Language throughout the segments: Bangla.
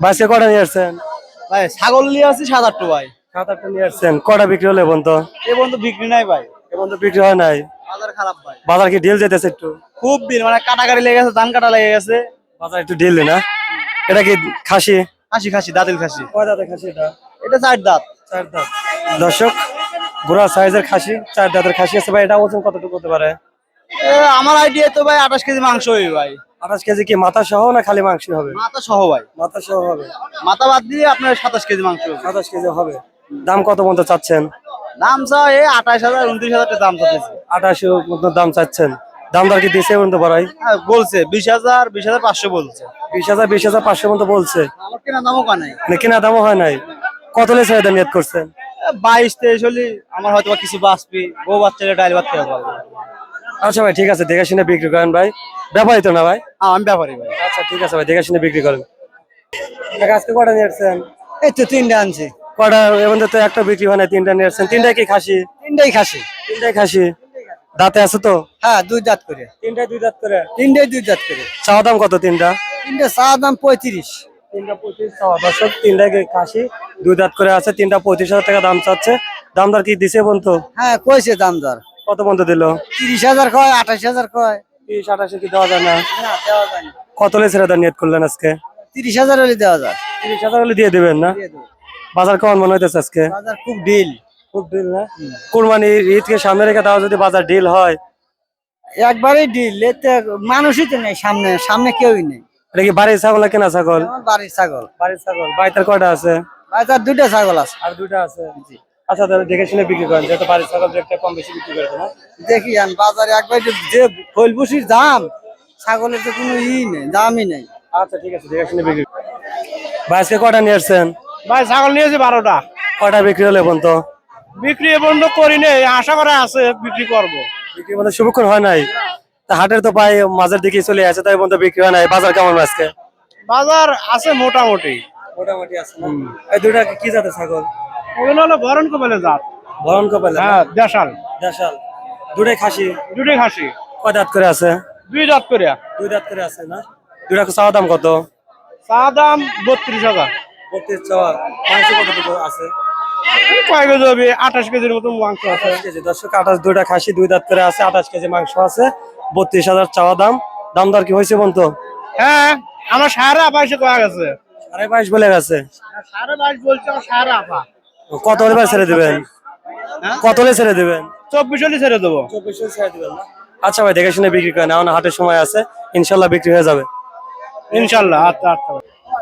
বাসে কটা নিয়ে আসছেন? ভাই ছাগল নিয়ে আসছি সাত আটটা ভাই। সাত আটটা নিয়ে আসছেন। কটা বিক্রি হলো এখন তো এ পর্যন্ত বিক্রি নাই ভাই। এখন তো বিক্রি হয় নাই? বাজার খারাপ ভাই। বাজার কি ঢিল যেতেছে একটু? খুব দিন মানে কাটাকাটি লেগে গেছে ধান কাটা লেগে গেছে। বাজার একটু ঢিল না? এটা কি খাসি? খাসি খাসি দাঁতিল খাসি। কয় দাঁতের খাসি এটা? এটা চার দাঁত। চার দাঁত। দর্শক গোড়া সাইজের খাসি চার দাঁতের খাসি আছে ভাই এটা ওজন কতটুকু হতে পারে? এ, আমার আইডিয়া তো ভাই আঠাশ কেজি মাংস হইবে ভাই। আঠাশ কেজি কি মাথা সহ না খালি মাংস হবে? মাথা সহ ভাই। মাথা সহ হবে। মাথা বাদ দিয়ে আপনার সাতাশ কেজি মাংস সাতাশ কেজি হবে। দাম কত মতো চাচ্ছেন? দাম চা এই আঠাশ হাজার উনত্রিশ হাজার দাম চাচ্ছে। আঠাশি মতো দাম চাচ্ছেন। দাম দর কি দিছে পর্যন্ত বড়াই? হ্যাঁ, বলছে বিশ হাজার বিশ হাজার পাঁচশো বলছে। বিশ হাজার বিশ হাজার পাঁচশো মতো বলছে। আমার কেনা দামও কা নাই। মানে কেনা দামও হয় নাই। কত লেছে এটা নিয়ত করছেন? বাইশ তেইশ হলে আমার হয়তো কিছু বাঁচবি। বউ বাচ্চাকে ডাইল ভাত খেতে পারব আচ্ছা ভাই ঠিক আছে দেখে শুনে বিক্রি করেন ভাই। ব্যাপারই তো না ভাই? হ্যাঁ, আমি ব্যাপারী ভাই। আচ্ছা ঠিক আছে ভাই দেখে শুনে বিক্রি করেন। আজকে কটা নিয়ে আসছেন? এই তো তিনটা আনছি। কটা এমন তো একটা বিক্রি হয় না তিনটা নিয়ে আসছেন। তিনটাই কি খাসি? তিনটাই খাসি। তিনটাই খাসি। দাঁতে আছে তো? হ্যাঁ দুই দাঁত করে। তিনটাই দুই দাঁত করে? তিনটাই দুই দাঁত করে। চাওয়া দাম কত তিনটা? তিনটা চা দাম পঁয়ত্রিশ। তিনটা পঁচিশ চাওয়া দর্শক তিনটাই খাসি? দুই দাঁত করে আছে তিনটা পঁয়ত্রিশ হাজার টাকা দাম চাচ্ছে। দাম দর কি দিছে বন্ধু? হ্যাঁ কইছে দাম দর। কত বন্ধু দিল? তিরিশ হাজার কয় আঠাশ হাজার কয়। তিরিশ আঠাশে কি দেওয়া যায় না? কত লেছে দাম নিয়ত করলেন আজকে? তিরিশ হাজার হলে দেওয়া যায়। তিরিশ হাজার হলে দিয়ে দিবেন না? বাজার কেমন মনে হইতেছে আজকে? বাজার খুব ডিল। খুব ডিল না? কুরবানি ঈদকে সামনে রেখে তাও যদি বাজার ডিল হয়? একবারই ডিল। এতে মানুষই তো নেই সামনে সামনে কেউই নেই। এটা কি বাড়ির ছাগল না কেনা ছাগল? বাড়ির ছাগল। বাড়ির ছাগল। বাড়িতে কয়টা আছে? বাজার দুইটা ছাগল আছে। আর দুইটা আছে? আচ্ছা তাহলে দেখে শুনে বিক্রি করেন যেহেতু বাড়ির ছাগল একটা কম বেশি বিক্রি করে না দেখি আন বাজারে একবার যে- যে দাম ছাগলের তো কোনো ই নেই দামই নেই। আচ্ছা ঠিক আছে দেখে শুনে বিক্রি। ভাই আজকে কয়টা নিয়ে আসছেন? ভাই ছাগল নিয়েছি বারোটা। কয়টা বিক্রি হলো এখন তো? বিক্রি এ পর্যন্ত করি নেই আশা করা আছে বিক্রি করব। বিক্রি মানে শুভক্ষণ হয় নাই? তা হাটের তো প্রায় মাঝের দিকে চলে আছে তাই পর্যন্ত বিক্রি হয় নাই। বাজার কেমন আজকে? বাজার আছে মোটামুটি। মোটামুটি আছে দুইটা কি জাতের ছাগল? ওগুলো হলো ভরণ কপালে জাত। ভরণ কপালে হ্যাঁ দেশাল। দেশাল। দুটাই খাসি? দুটি খাসি। কয় দাঁত করে আছে? দুই দাঁত করে। দুই দাঁত করে আছে না? দুইটা চাওয়া দাম কত? চা দাম বত্রিশ হাজার। বত্রিশ চাওয়া। মাংস কতটুকু আছে? কয় কেজি হবে? আঠাশ কেজির মতো মাংস আছে। কেজি। দর্শক আঠাশ দুইটা খাসি দুই দাঁত করে আছে আঠাশ কেজি মাংস আছে বত্রিশ হাজার চাওয়া দাম। দাম দর কি হয়েছে বলতো? হ্যাঁ আমার সাড়ে আপাশে কয়া গেছে। সাড়ে বাইশ বলে গেছে। সাড়ে বাইশ বলছে আমার সাড়ে আপা কত হলে ভাই ছেড়ে দিবেন? কত হলে ছেড়ে দিবেন? চব্বিশ হলে ছেড়ে দেবো। আচ্ছা ভাই দেখে শুনে বিক্রি করেন। এখন হাটের সময় আছে ইনশাল্লাহ বিক্রি হয়ে যাবে। ইনশাল্লাহ আচ্ছা আচ্ছা।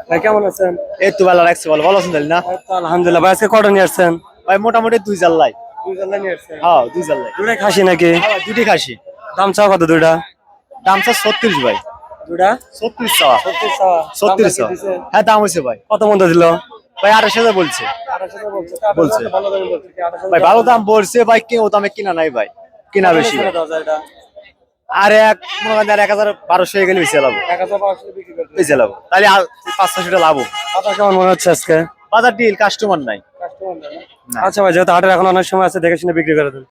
ভাই কেমন আছেন? এই তো বেলা রাখছে বল ভালো আছেন না? আলহামদুলিল্লাহ। ভাই আজকে কটা নিয়ে আসছেন? ভাই মোটামুটি দুই জাল্লাই। দুই জানলা নিয়ে আসছেন? হ্যাঁ দুই জাল্লাই। দুটাই খাসি নাকি? দুটি খাসি। দাম চাও কত দুইটা? দাম স্যার ছত্রিশ ভাই। দুইটা? ছত্রিশ চাওয়া। ছত্রিশ চাওয়া। ছত্রিশ চাওয়া। হ্যাঁ দাম হয়েছে ভাই। কত মতো দিল? ভাই আঠাশ হাজার বলছে। বলছে। ভালো দামে বলছে কি আঠাশ হাজার ভাই ভালো দাম বলছে ভাই কে ও দামে কিনা নাই ভাই। কিনা বেশি? আর এক মনে করেন আর এক হাজার বারোশো হয়ে গেলে বেশি লাভ। বেশি লাভ। তাহলে পাঁচ ছশোটা লাভ। কেমন মনে হচ্ছে আজকে? বাজার ডিল কাস্টমার নাই। আচ্ছা ভাই যেহেতু হাটের এখন অনেক সময় আছে দেখে শুনে বিক্রি করে দেন।